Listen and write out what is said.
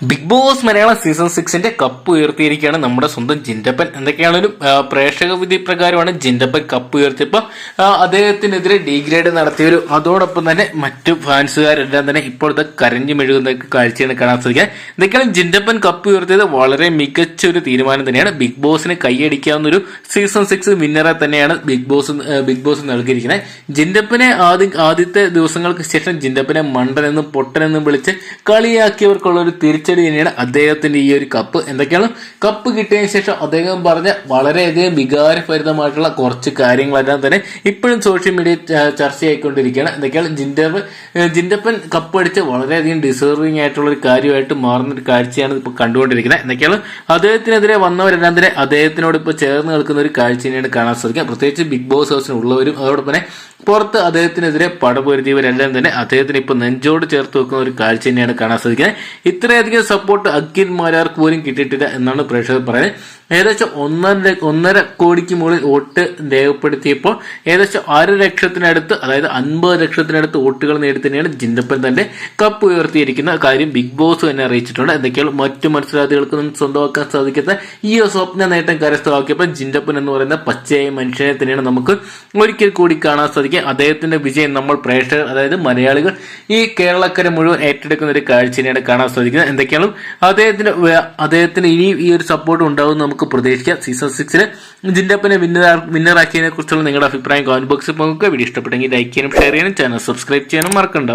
Big boss Malayalam season സിക്സിന്റെ cup ഉയർത്തിയിരിക്കുകയാണ് നമ്മുടെ സ്വന്തം ജിൻഡപ്പൻ. എന്തൊക്കെയാണെങ്കിലും പ്രേക്ഷക വിധി പ്രകാരമാണ് ജിൻഡപ്പൻ കപ്പ് ഉയർത്തിയപ്പോൾ അദ്ദേഹത്തിനെതിരെ ഡീഗ്രേഡ് നടത്തിയൊരു അതോടൊപ്പം തന്നെ മറ്റു ഫാൻസുകാരെല്ലാം തന്നെ ഇപ്പോഴത്തെ കരഞ്ഞു മെഴുകുന്ന കാഴ്ചയാണ് കാണാൻ സാധിക്കുക എന്തൊക്കെയാണ് ജിൻഡപ്പൻ കപ്പ് ഉയർത്തിയത്? വളരെ മികച്ച ഒരു തീരുമാനം തന്നെയാണ്. ബിഗ് ബോസിന് കൈയടിക്കാവുന്ന ഒരു സീസൺ സിക്സ് വിന്നറെ തന്നെയാണ് ബിഗ് ബോസ് ബിഗ് ബോസ് നൽകിയിരിക്കുന്നത്. ജിൻഡപ്പനെ ആദ്യ ആദ്യത്തെ ദിവസങ്ങൾക്ക് ശേഷം ജിൻഡപ്പനെ മണ്ടനെന്നും പൊട്ടനെന്നും വിളിച്ച് കളിയാക്കിയവർക്കുള്ള ഒരു തിരിച്ചടി തന്നെയാണ് അദ്ദേഹത്തിന്റെ ഈ ഒരു കപ്പ് എന്തൊക്കെയാണ്? കപ്പ് കിട്ടിയതിനു ശേഷം അദ്ദേഹം പറഞ്ഞ വളരെയധികം വികാരഭരിതമായിട്ടുള്ള കുറച്ച് കാര്യങ്ങളെല്ലാം തന്നെ ഇപ്പോഴും സോഷ്യൽ മീഡിയ ചർച്ചയായിക്കൊണ്ടിരിക്കുകയാണ്. എന്തൊക്കെയാണ്? ജിൻഡർ ജിൻഡപ്പൻ കപ്പ് അടിച്ച് വളരെയധികം ഡിസേർവിംഗ് ആയിട്ടുള്ള ഒരു കാര്യമായിട്ട് മാറുന്ന ഒരു കാഴ്ചയാണ് ഇപ്പോൾ കണ്ടുകൊണ്ടിരിക്കുന്നത്. എന്തൊക്കെയാണ്? അദ്ദേഹത്തിനെതിരെ വന്നവരെല്ലാം തന്നെ അദ്ദേഹത്തിനോട് ഇപ്പോൾ ചേർന്ന് നിൽക്കുന്ന ഒരു കാഴ്ച തന്നെയാണ് കാണാൻ സാധിക്കുക. പ്രത്യേകിച്ച് ബിഗ് ബോസ് ഹൗസിന് ഉള്ളവരും അതോടൊപ്പം തന്നെ പുറത്ത് അദ്ദേഹത്തിനെതിരെ പടപൊരുതിയവരെല്ലാം തന്നെ അദ്ദേഹത്തിന് ഇപ്പൊ നെഞ്ചോട് ചേർത്ത് വെക്കുന്ന ഒരു കാഴ്ച തന്നെയാണ് കാണാൻ സാധിക്കുന്നത്. ഇത്രയധികം സപ്പോർട്ട് അഖിൽ പോലും കിട്ടിയിട്ടില്ല എന്നാണ് പ്രേക്ഷകർ പറയുന്നത്. ഏകദേശം ഒന്നര ഒന്നര കോടിക്ക് മുകളിൽ വോട്ട് രേഖപ്പെടുത്തിയപ്പോൾ ഏകദേശം അര ലക്ഷത്തിനടുത്ത് അതായത് അൻപത് ലക്ഷത്തിനടുത്ത് വോട്ടുകൾ നേടി തന്നെയാണ് തന്നെ തന്റെ കപ്പ് ഉയർത്തിയിരിക്കുന്ന കാര്യം ബിഗ് ബോസ് തന്നെ അറിയിച്ചിട്ടുണ്ട്. എന്തൊക്കെയാണ് മറ്റു മത്സരാർത്ഥികൾക്കൊന്നും സ്വന്തമാക്കാൻ സാധിക്കുന്ന ഈ സ്വപ്ന നേട്ടം കരസ്ഥമാക്കിയപ്പോൾ ജിന്ദപ്പൻ എന്ന് പറയുന്ന പച്ചയായ മനുഷ്യനെ തന്നെയാണ് നമുക്ക് ഒരിക്കൽ കൂടി കാണാൻ സാധിക്കുക. അദ്ദേഹത്തിന്റെ വിജയം നമ്മൾ പ്രേക്ഷകർ അതായത് മലയാളികൾ ഈ കേരളക്കര മുഴുവൻ ഏറ്റെടുക്കുന്ന ഒരു കാഴ്ച തന്നെയാണ് കാണാൻ സാധിക്കുന്നത്. എന്തൊക്കെയാണ്? അദ്ദേഹത്തിന്റെ അദ്ദേഹത്തിന് ഇനി ഈ ഒരു സപ്പോർട്ട് ഉണ്ടാവും നമുക്ക് പ്രതീക്ഷിക്കാം സീസൺ സിക്സിൽ ജിൻഡപ്പിനെ വിന്നർ വിന്നറാക്കിയതിനെ കുറിച്ചുള്ള നിങ്ങളുടെ അഭിപ്രായം കമന്റ് ബോക്സിൽ പങ്കുവെക്കുക. വീഡിയോ ഇഷ്ടപ്പെട്ടെങ്കിൽ ലൈക്ക് ചെയ്യാനും ഷെയർ ചെയ്യാനും ചാനൽ സബ്സ്ക്രൈബ് ചെയ്യാനും മറക്കണ്ട.